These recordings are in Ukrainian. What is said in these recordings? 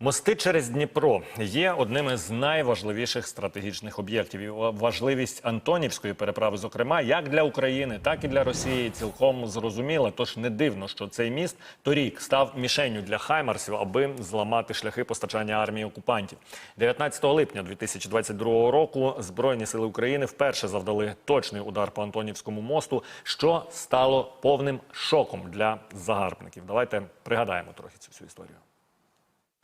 Мости через Дніпро є одним із найважливіших стратегічних об'єктів. І важливість Антонівської переправи, зокрема, як для України, так і для Росії, цілком зрозуміла. Тож не дивно, що цей міст торік став мішенню для хаймарсів, аби зламати шляхи постачання армії окупантів. 19 липня 2022 року Збройні сили України вперше завдали точний удар по Антонівському мосту, що стало повним шоком для загарбників. Давайте пригадаємо трохи цю всю історію.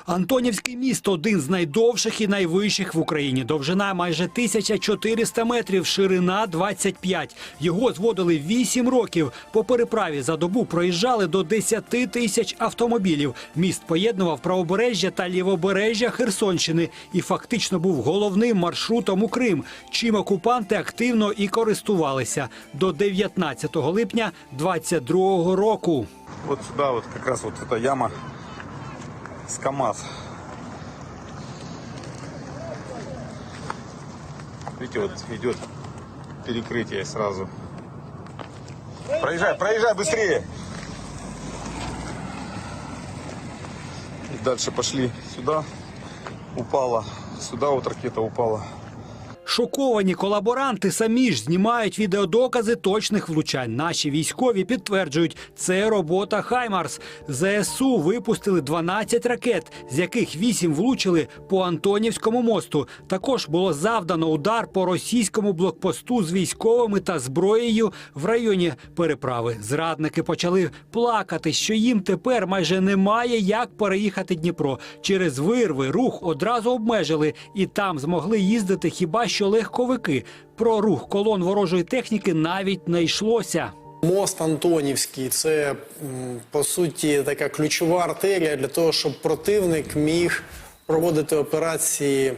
Антонівський міст один з найдовших і найвищих в Україні. Довжина майже 1400 метрів, ширина 25. Його зводили 8 років. По переправі за добу проїжджали до 10 тисяч автомобілів. Міст поєднував правобережжя та лівобережжя Херсонщини і фактично був головним маршрутом у Крим, чим окупанти активно і користувалися до 19 липня 22 року. Вот сюда вот как раз вот яма с КАМАЗ. Видите, вот идет перекрытие сразу. Проезжай, проезжай быстрее. И дальше пошли сюда. Упала. Сюда вот ракета упала. Шоковані колаборанти самі ж знімають відеодокази точних влучань. Наші військові підтверджують, це робота Хаймарс. ЗСУ випустили 12 ракет, з яких 8 влучили по Антонівському мосту. Також було завдано удар по російському блокпосту з військовими та зброєю в районі переправи. Зрадники почали плакати, що їм тепер майже немає як переїхати Дніпро. Через вирви рух одразу обмежили, і там змогли їздити хіба що легковики. Про рух колон ворожої техніки навіть не йшлося. Мост Антонівський це по суті така ключова артерія для того, щоб противник міг проводити операції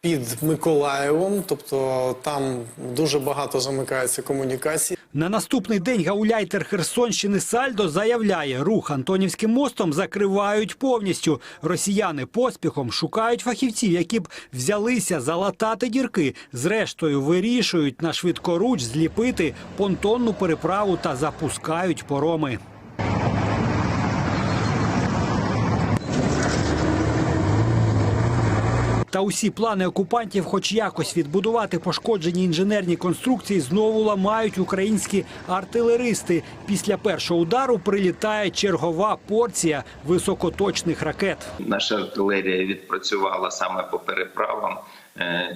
під Миколаєвом, тобто там дуже багато замикається комунікацій. На наступний день гауляйтер Херсонщини Сальдо заявляє, рух Антонівським мостом закривають повністю. Росіяни поспіхом шукають фахівців, які б взялися залатати дірки. Зрештою, вирішують на швидкоруч зліпити понтонну переправу та запускають пороми. Та усі плани окупантів, хоч якось відбудувати пошкоджені інженерні конструкції, знову ламають українські артилеристи. Після першого удару прилітає чергова порція високоточних ракет. Наша артилерія відпрацювала саме по переправам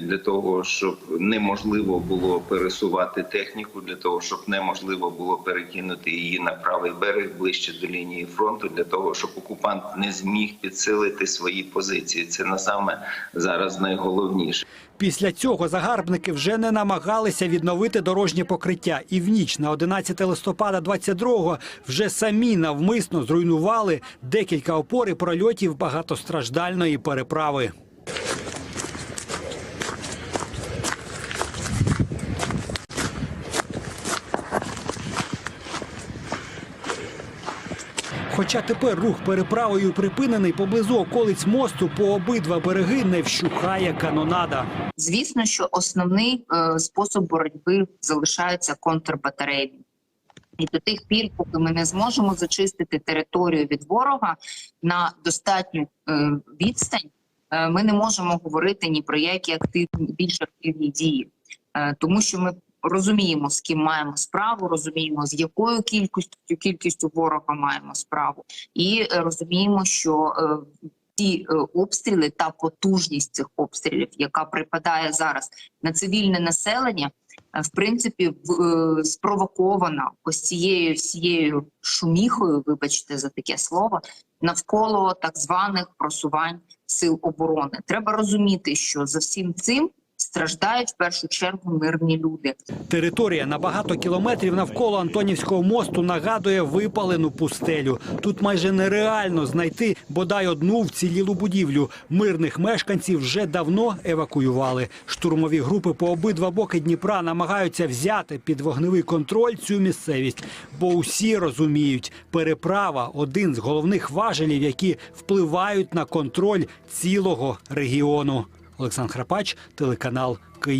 для того, щоб неможливо було пересувати техніку, для того, щоб неможливо було перекинути її на правий берег ближче до лінії фронту, для того, щоб окупант не зміг підсилити свої позиції. Це на саме зараз найголовніше. Після цього загарбники вже не намагалися відновити дорожнє покриття. І в ніч на 11 листопада 22-го вже самі навмисно зруйнували декілька опор прольотів багатостраждальної переправи. Хоча тепер рух переправою припинений поблизу околиць мосту по обидва береги не вщухає канонада. Звісно, що основний е, спосіб боротьби залишається контрбатарейний. І до тих пір, поки ми не зможемо зачистити територію від ворога на достатню е, відстань, е, ми не можемо говорити ні про які активні більш активні дії, е, тому що ми розуміємо, з ким маємо справу, розуміємо, з якою кількістю кількістю ворога маємо справу, і е, розуміємо, що е, ті е, обстріли та потужність цих обстрілів, яка припадає зараз на цивільне населення, в принципі, спровокована ось цією всією шуміхою, вибачте за таке слово, навколо так званих просувань сил оборони. Треба розуміти, що за всім цим страждають в першу чергу мирні люди. Територія на багато кілометрів навколо Антонівського мосту нагадує випалену пустелю. Тут майже нереально знайти бодай одну вцілілу будівлю. Мирних мешканців вже давно евакуювали. Штурмові групи по обидва боки Дніпра намагаються взяти під вогневий контроль цю місцевість, бо усі розуміють, переправа один з головних важелів, які впливають на контроль цілого регіону. Олександр Храпач, телеканал Київ.